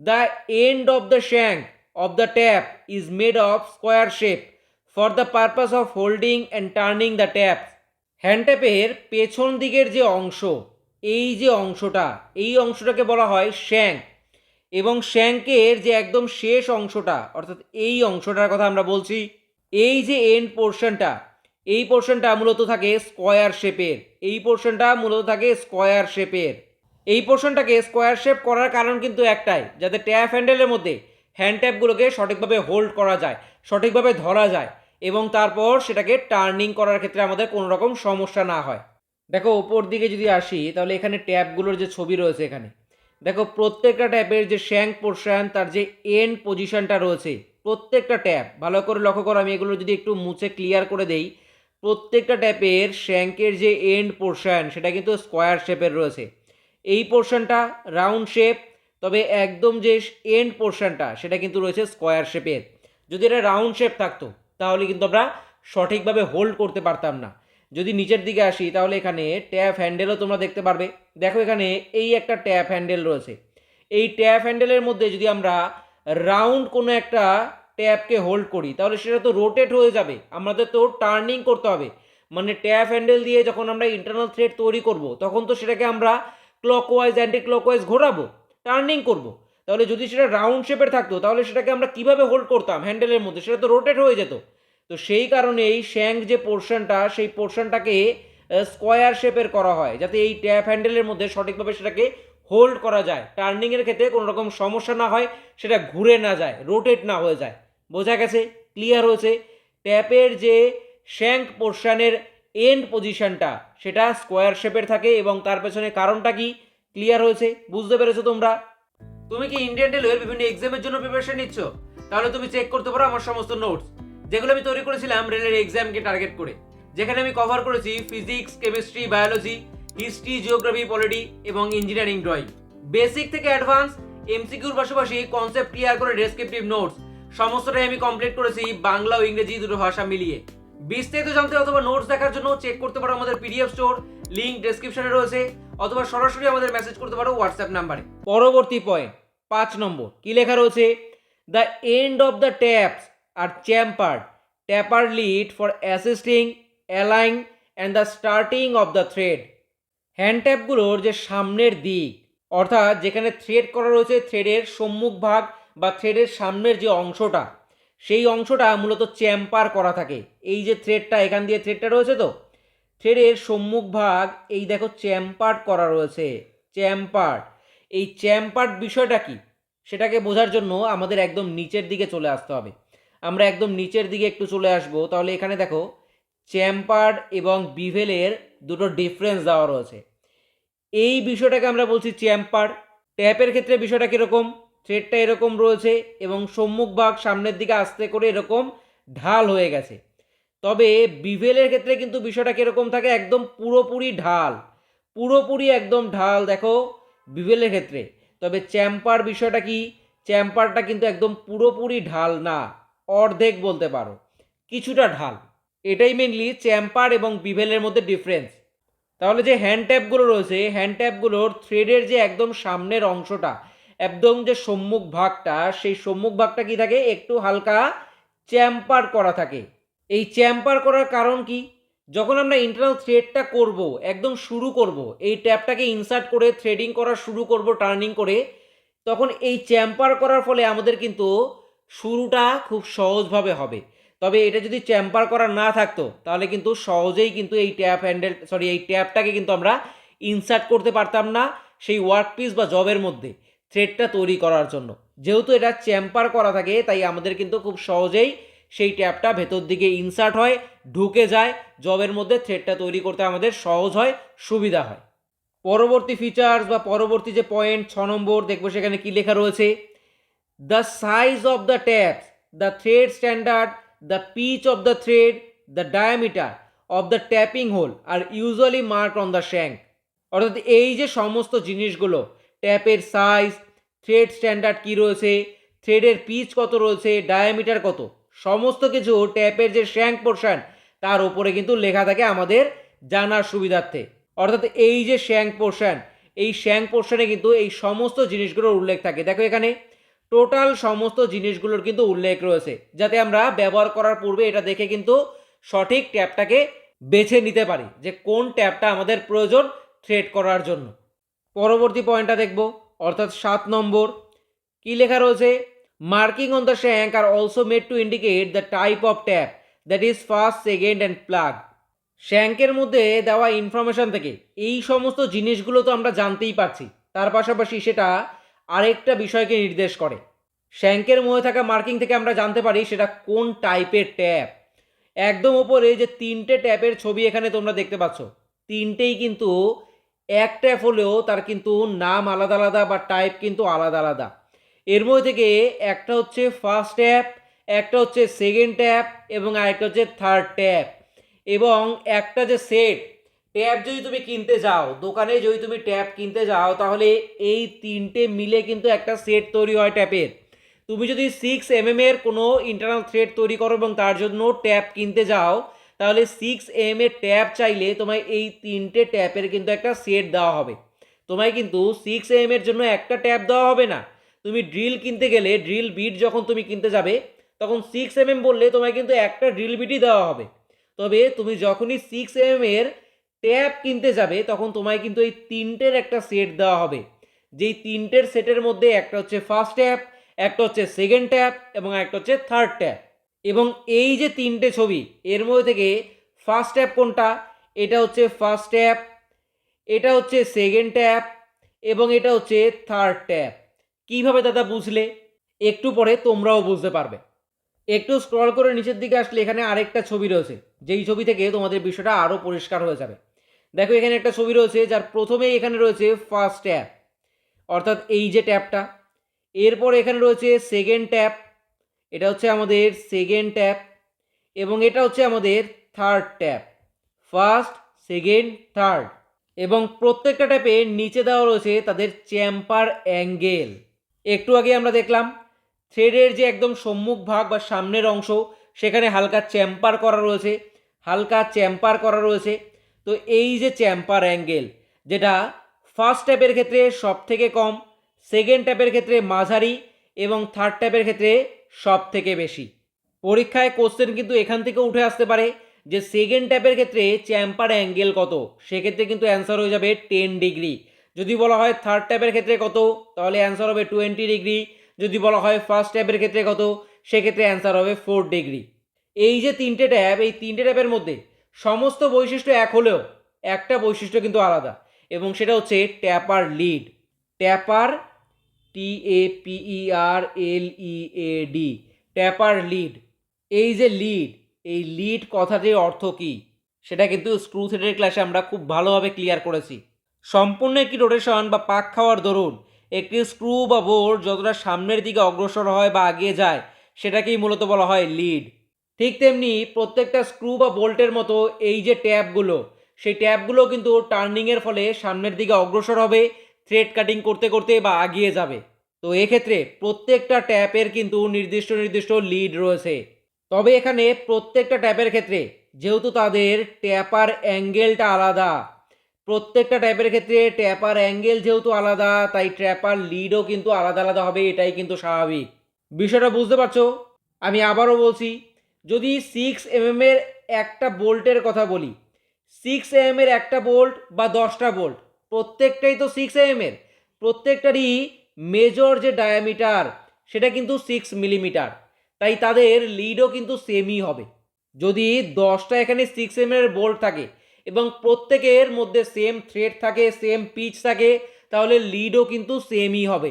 The end of the shank of the tap is made of square shape for the purpose of holding and turning the tap hand ট্যাপের পেছন দিকের যে অংশ, এই যে অংশটা, এই অংশটাকে বলা হয় শ্যাঙ্ক এবং শ্যাঙ্কের যে একদম শেষ অংশটা, অর্থাৎ এই অংশটার কথা আমরা বলছি, এই যে এন্ড পোর্শনটা এই পোর্শনটা মূলত থাকে স্কোয়ার শেপের এই পোর্শনটা মূলত থাকে স্কোয়ার শেপের এই পোর্শনটাকে স্কোয়ার শেপ করার কারণ কিন্তু একটাই, যাতে ট্যাপ হ্যান্ডেলের মধ্যে হ্যান্ড ট্যাপগুলোকে সঠিকভাবে হোল্ড করা যায়, সঠিকভাবে ধরা যায় এবং তারপর সেটাকে টার্নিং করার ক্ষেত্রে আমাদের কোনো রকম সমস্যা না হয়। দেখো ওপর দিকে যদি আসি, তাহলে এখানে ট্যাপগুলোর যে ছবি রয়েছে এখানে, দেখো প্রত্যেকটা ট্যাপের যে শ্যাঙ্ক পোর্শন তার যে এন্ড পজিশনটা রয়েছে, প্রত্যেকটা ট্যাপ ভালো করে লক্ষ্য করো, আমি এগুলো যদি একটু মুছে ক্লিয়ার করে দেই, প্রত্যেকটা ট্যাপের শ্যাঙ্কের যে এন্ড পোর্শন সেটা কিন্তু স্কোয়ার শেপের রয়েছে। এই পোর্শনটা রাউন্ড শেপ তবে একদম যে এন্ড পোর্শনটা সেটা কিন্তু রয়েছে স্কোয়ার শেপের যদি এটা রাউন্ড শেপ থাকতো, তাহলে কিন্তু আমরা সঠিকভাবে হোল্ড করতে পারতাম না। যদি নিচের দিকে আসি, তাহলে এখানে ট্যাপ হ্যান্ডেলও তোমরা দেখতে পারবে। দেখো এখানে এই একটা ট্যাপ হ্যান্ডেল রয়েছে। এই ট্যাপ হ্যান্ডেলের মধ্যে যদি আমরা রাউন্ড কোনো একটা ট্যাপকে হোল্ড করি, তাহলে সেটা তো রোটেট হয়ে যাবে। আমাদের তো টার্নিং করতে হবে। মানে ট্যাপ হ্যান্ডেল দিয়ে যখন আমরা ইন্টারনাল থ্রেড তৈরি করব, তখন তো সেটাকে আমরা ক্লকওয়াইজ অ্যান্টি ক্লকওয়াইজ ঘোরাবো টার্নিং করব। তাহলে যদি সেটা রাউন্ড শেপের থাকতো, তাহলে সেটাকে আমরা কীভাবে হোল্ড করতাম? হ্যান্ডেলের মধ্যে। সেটা তো রোটেট হয়ে যেত। তো সেই কারণেই শ্যাঙ্ক যে পোর্শনটা সেই পোর্শনটাকে স্কোয়ার শেপের করা হয়, যাতে এই ট্যাপ হ্যান্ডেলের মধ্যে সঠিকভাবে সেটাকে হোল্ড করা যায়। টার্নিংয়ের ক্ষেত্রে কোনো রকম সমস্যা না হয়, সেটা ঘুরে না যায় রোটেট না হয়ে যায়। বোঝা গেছে? ক্লিয়ার হয়েছে? ট্যাপের যে শ্যাঙ্ক পোর্শনের এন্ড পজিশনটা সেটা স্কোয়ার শেপের থাকে এবং তার পেছনে কারণটা কি? ক্লিয়ার হয়েছে? বুঝতে পেরেছ তোমরা? তুমি কি ইন্ডিয়ান রেলওয়ের বিভিন্ন এক্সামের জন্য প্রিপারেশন নিচ্ছ? তাহলে তুমি চেক করতে পারো আমার সমস্ত নোটস যেগুলো আমি তৈরি করেছিলাম রেলের এক্সামকে টার্গেট করে। যেখানে আমি কভার করেছি physics chemistry biology history geography polity এবং ইঞ্জিনিয়ারিং ড্রয়িং বেসিক থেকে অ্যাডভান্স এমসিকিউর পাশাপাশি কনসেপ্ট ক্লিয়ার করে ডেসক্রিপটিভ নোটস সমস্তটাই আমি কমপ্লিট করেছি বাংলা ও ইংরেজি দুটো ভাষা মিলিয়ে। বিস্তারিত জানতে অথবা নোটস দেখার জন্য চেক করতে পারো আমাদের পিডিএফ স্টোর লিংক ডেসক্রিপশনে রয়েছে, অথবা সরাসরি আমাদের মেসেজ করতে পারো হোয়াটসঅ্যাপ নাম্বারে পরবর্তী পয়েন্ট পাঁচ নম্বর, কি লেখা রয়েছে? The end of the taps are chamfered taper lead for assisting aligning and the starting of the thread hand ট্যাপগুলোর যে সামনের দিক, অর্থাৎ যেখানে থ্রেড করা রয়েছে থ্রেডের সম্মুখ ভাগ বা থ্রেডের সামনের যে অংশটা সেই অংশটা মূলত চ্যাম্পার করা থাকে। এই যে থ্রেডটা, এখান দিয়ে থ্রেডটা রয়েছে তো? থ্রেডের সম্মুখ ভাগ, এই দেখো চ্যাম্পার্ড করা রয়েছে। চ্যাম্পার্ড। এই চ্যাম্পার্ড বিষয়টা কি? সেটাকে বোঝার জন্য আমাদের একদম নিচের দিকে চলে আসতে হবে। আমরা একদম নিচের দিকে একটু চলে আসব। তাহলে এখানে দেখো, চ্যাম্পার্ড এবং বিভেলের দুটো ডিফারেন্স দেওয়া রয়েছে। এই বিষয়টাকে আমরা বলছি চ্যাম্পার ট্যাপের ক্ষেত্রে বিষয়টা কীরকম? থ্রেডটা এরকম রয়েছে এবং সম্মুখ ভাগ সামনের দিকে আস্তে করে এরকম ঢাল হয়ে গেছে। তবে বিভেলের ক্ষেত্রে কিন্তু বিষয়টা কীরকম থাকে? একদম পুরোপুরি ঢাল। পুরোপুরি একদম ঢাল, দেখো, বিভেলের ক্ষেত্রে। তবে চ্যাম্পার বিষয়টা কি? চ্যাম্পারটা কিন্তু একদম পুরোপুরি ঢাল না, অর্ধেক বলতে পারো। কিছুটা ঢাল। এটাই মেনলি চ্যাম্পার এবং বিভেলের মধ্যে ডিফারেন্স তাহলে যে হ্যান্ড ট্যাপগুলো রয়েছে হ্যান্ড ট্যাপগুলোর থ্রেডের যে একদম সামনের অংশটা একদম যে সম্মুখ ভাগটা, সেই সম্মুখ ভাগটা কি থাকে? একটু হালকা চ্যাম্পার করা থাকে। এই চ্যাম্পার করার কারণ কি? যখন আমরা ইন্টারনাল থ্রেডটা করব, একদম শুরু করব, এই ট্যাপটাকে ইনসার্ট করে থ্রেডিং করা শুরু করব টার্নিং করে, তখন এই চ্যাম্পার করার ফলে আমাদের কিন্তু শুরুটা খুব সহজভাবে হবে। তবে এটা যদি চ্যাম্পার করা না থাকতো, তাহলে কিন্তু সহজেই কিন্তু এই ট্যাপ হ্যান্ডেল সরি এই ট্যাপটাকে কিন্তু আমরা ইনসার্ট করতে পারতাম না সেই ওয়ার্ক পিস বা জবের মধ্যে। থ্রেডটা তৈরি করার জন্য। যেহেতু এটা চ্যাম্পার করা থাকে, তাই আমাদের কিন্তু খুব সহজেই সেই ট্যাপটা ভেতর দিকে ইনসার্ট হয়, ঢুকে যায়, জবের মধ্যে থ্রেডটা তৈরি করতে আমাদের সহজ হয়, সুবিধা হয়। পরবর্তী ফিচার্স বা পরবর্তী যে পয়েন্ট ছ নম্বর, দেখব সেখানে কি লেখা রয়েছে? The size of the taps the thread standard the pitch of the thread the diameter of the tapping hole are usually mark on the shank অর্থাৎ এই যে সমস্ত জিনিসগুলো ট্যাপের সাইজ, থ্রেড স্ট্যান্ডার্ড কী রয়েছে, থ্রেডের পিচ কত রয়েছে, ডায়ামিটার কত, সমস্ত কিছু ট্যাপের যে শ্যাঙ্ক পোর্শন, তার উপরে কিন্তু লেখা থাকে আমাদের জানার সুবিধার্থে। অর্থাৎ এই যে শ্যাঙ্ক পোর্শন, এই শ্যাঙ্ক পোর্শনে কিন্তু এই সমস্ত জিনিসগুলোর উল্লেখ থাকে। দেখো এখানে, টোটাল সমস্ত জিনিসগুলোর কিন্তু উল্লেখ রয়েছে, যাতে আমরা ব্যবহার করার পূর্বে এটা দেখে কিন্তু সঠিক ট্যাপটাকে বেছে নিতে পারি যে কোন ট্যাপটা আমাদের প্রয়োজন থ্রেড করার জন্য। পরবর্তী পয়েন্টটা দেখব, অর্থাৎ সাত নম্বর। কি লেখা রয়েছে? Marking on the shank are also made to indicate the type of tap, that is first, second and plug. শ্যাঙ্কের মধ্যে দেওয়া ইনফরমেশন থেকে এই সমস্ত জিনিসগুলো তো আমরা জানতেই পারছি। তার পাশাপাশি সেটা আরেকটা বিষয়কে নির্দেশ করে। শ্যাঙ্কের মধ্যে থাকা মার্কিং থেকে আমরা জানতে পারি সেটা কোন টাইপের ট্যাপ। একদম ওপরে যে তিনটে ট্যাপের ছবি এখানে তোমরা দেখতে পাচ্ছ, তিনটেই কিন্তু এক ট্যাপ হলেও তার কিন্তু নাম আলাদা আলাদা বা টাইপ কিন্তু আলাদা আলাদা। এর মধ্যে থেকে একটা হচ্ছে ফার্স্ট ট্যাপ একটা হচ্ছে সেকেন্ড ট্যাপ এবং আরেকটা হচ্ছে থার্ড ট্যাপ এবং একটা যে সেট ট্যাপ যদি তুমি কিনতে যাও দোকানে যদি তুমি ট্যাপ কিনতে যাও, তাহলে এই তিনটে মিলে কিন্তু একটা সেট তৈরি হয় ট্যাপের তুমি যদি সিক্স এম এর কোনো ইন্টারনাল থ্রেড তৈরি করো এবং তার জন্য ট্যাপ কিনতে যাও তাহলে সিক্স এম এর ট্যাপ চাইলে তোমায় এই তিনটে ট্যাপের কিন্তু একটা সেট দেওয়া হবে। তোমায় কিন্তু সিক্স এম এর জন্য একটা ট্যাপ দেওয়া হবে না। তুমি ড্রিল কিনতে গেলে ড্রিল বিট যখন তুমি কিনতে যাবে, তখন সিক্স এম এম বললে তোমায় কিন্তু একটা ড্রিল বিটই দেওয়া হবে। তবে তুমি যখনই সিক্স এম এর ট্যাপ কিনতে যাবে, তখন তোমায় কিন্তু এই তিনটের একটা সেট দেওয়া হবে। যেই তিনটের সেটের মধ্যে একটা হচ্ছে ফার্স্ট ট্যাপ একটা হচ্ছে সেকেন্ড ট্যাপ এবং একটা হচ্ছে থার্ড ট্যাপ এবং এই যে তিনটে ছবি, এর মধ্যে থেকে ফার্স্ট ট্যাপ কোনটা? এটা হচ্ছে ফার্স্ট ট্যাপ এটা হচ্ছে সেকেন্ড ট্যাপ এবং এটা হচ্ছে থার্ড ট্যাপ কীভাবে দাদা বুঝলে? একটু পরে তোমরাও বুঝতে পারবে। একটু স্ক্রল করে নিচের দিকে আসলে এখানে আরেকটা ছবি রয়েছে, যেই ছবি থেকে তোমাদের বিষয়টা আরও পরিষ্কার হয়ে যাবে। দেখো, এখানে একটা ছবি রয়েছে, যার প্রথমেই এখানে রয়েছে ফার্স্ট ট্যাপ অর্থাৎ এই যে ট্যাপটা এরপর এখানে রয়েছে সেকেন্ড ট্যাপ এটা হচ্ছে আমাদের সেকেন্ড ট্যাপ এবং এটা হচ্ছে আমাদের third tap first second third এবং প্রত্যেকটা ট্যাপে নিচে দেওয়া রয়েছে তাদের চ্যাম্পার অ্যাঙ্গেল একটু আগে আমরা দেখলাম থ্রেডের যে একদম সম্মুখ ভাগ বা সামনের অংশ, সেখানে হালকা চ্যাম্পার করা রয়েছে, হালকা চ্যাম্পার করা রয়েছে। তো এই যে চ্যাম্পার অ্যাঙ্গেল যেটা ফার্স্ট ট্যাপের ক্ষেত্রে সব থেকে কম সেকেন্ড ট্যাপের ক্ষেত্রে মাঝারি এবং থার্ড ট্যাপের ক্ষেত্রে সব থেকে বেশি। পরীক্ষায় কোশ্চেন কিন্তু এখান থেকে উঠে আসতে পারে যে সেকেন্ড ট্যাপের ক্ষেত্রে চ্যাম্পার অ্যাঙ্গেল কত? সেক্ষেত্রে কিন্তু অ্যান্সার হয়ে যাবে টেন ডিগ্রি যদি বলা হয় থার্ড ট্যাপের ক্ষেত্রে কত? তাহলে অ্যান্সার হবে টোয়েন্টি ডিগ্রি যদি বলা হয় ফার্স্ট ট্যাপের ক্ষেত্রে কত? সেক্ষেত্রে অ্যান্সার হবে ফোর ডিগ্রি এই যে তিনটে ট্যাপ এই তিনটে ট্যাপের মধ্যে সমস্ত বৈশিষ্ট্য এক হলেও একটা বৈশিষ্ট্য কিন্তু আলাদা। এবং সেটা হচ্ছে taper lead taper T A P E R L E A D taper lead এই যে লিড এই লিড কথাটির অর্থ কী? সেটা কিন্তু স্ক্রু থ্রেডের ক্লাসে আমরা খুব ভালোভাবে ক্লিয়ার করেছি। সম্পূর্ণ একটি রোটেশন বা পাক খাওয়ার দরুন, একটি স্ক্রু বা বোর্ড যতটা সামনের দিকে অগ্রসর হয় বা এগিয়ে যায়, সেটাকেই মূলত বলা হয় লিড ঠিক তেমনি প্রত্যেকটা স্ক্রু বা বোল্টের মতো এই যে ট্যাপগুলো সেই ট্যাপগুলো কিন্তু টার্নিংয়ের ফলে সামনের দিকে অগ্রসর হবে থ্রেড কাটিং করতে করতে বা আগিয়ে যাবে। তো এক্ষেত্রে প্রত্যেকটা ট্যাপের কিন্তু নির্দিষ্ট নির্দিষ্ট লিড রয়েছে। তবে এখানে প্রত্যেকটা ট্যাপের ক্ষেত্রে যেহেতু তাদের ট্যাপার অ্যাঙ্গেলটা আলাদা, প্রত্যেকটা ট্যাপের ক্ষেত্রে ট্যাপার অ্যাঙ্গেল যেহেতু আলাদা, তাই ট্র্যাপার লিডও কিন্তু আলাদা আলাদা হবে, এটাই কিন্তু স্বাভাবিক। বিষয়টা বুঝতে পারছ? আমি আবারও বলছি, যদি সিক্স এম এর একটা বোল্টের কথা বলি সিক্স এম এর একটা বোল্ট বা দশটা বোল্ট প্রত্যেকটাই তো সিক্স এম এর। প্রত্যেকটারই মেজর যে ডায়ামিটার সেটা কিন্তু সিক্স মিলিমিটার তাই তাদের লিডও কিন্তু সেমই হবে। যদি দশটা এখানে সিক্স এম এর বোল্ট থাকে এবং প্রত্যেকের মধ্যে সেম থ্রেড থাকে সেম পিচ থাকে, তাহলে লিডও কিন্তু সেমই হবে।